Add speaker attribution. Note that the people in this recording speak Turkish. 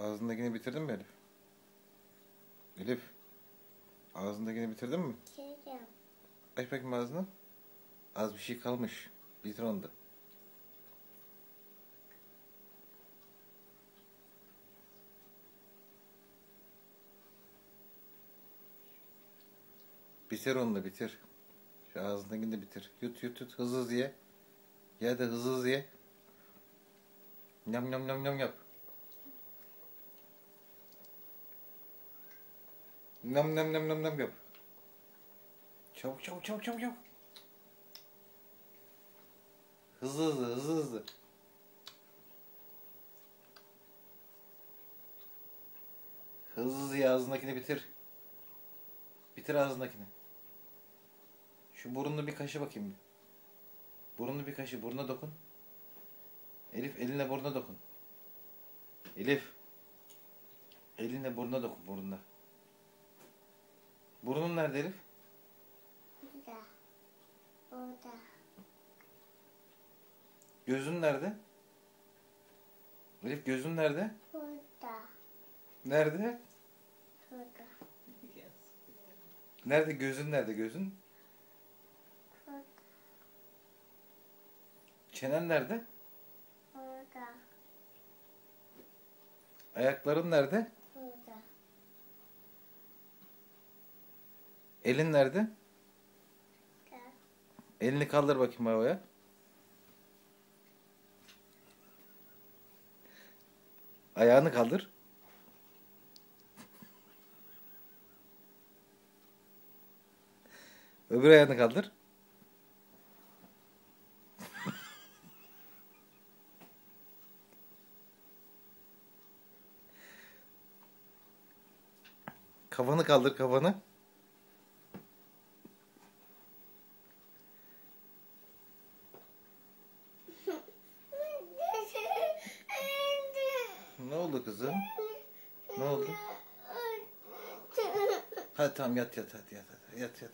Speaker 1: Ağzındakini bitirdin mi Elif? Elif. Ağzındakini bitirdin mi?
Speaker 2: Çekiyorum.
Speaker 1: Aç bakayım ağzını. Az bir şey kalmış. Bitir onu da. Bitir onu da bitir. Şu ağzındakini de bitir. Yut yut yut. Hızlı hızlı ye. Ye de hızlı hızlı ye. Nyam nyam nyam nyam yap. Nam nam nam nam nam yap. Çabuk çabuk çabuk çabuk çabuk. Hızlı hızlı hızlı hızlı. Hızlı hızlı ağzındakini bitir. Bitir ağzındakini. Şu burnunu bir kaşı bakayım. Burnunu bir kaşı. Burnuna dokun. Elif elinle burnuna dokun. Elif. Elinle burnuna dokun burnuna. Burnun nerede Elif?
Speaker 2: Burada. Burada.
Speaker 1: Gözün nerede? Elif gözün nerede?
Speaker 2: Burada.
Speaker 1: Nerede?
Speaker 2: Burada.
Speaker 1: Nerede gözün nerede gözün?
Speaker 2: Burada.
Speaker 1: Çenen nerede?
Speaker 2: Burada.
Speaker 1: Ayakların nerede?
Speaker 2: Burada.
Speaker 1: Elin nerede? Elini kaldır bakayım havaya. Ayağını kaldır. Öbür ayağını kaldır. Kafanı kaldır kafanı. Ne oldu kızım? Ne oldu? Hadi tamam yat yat hadi yat hadi yat yat.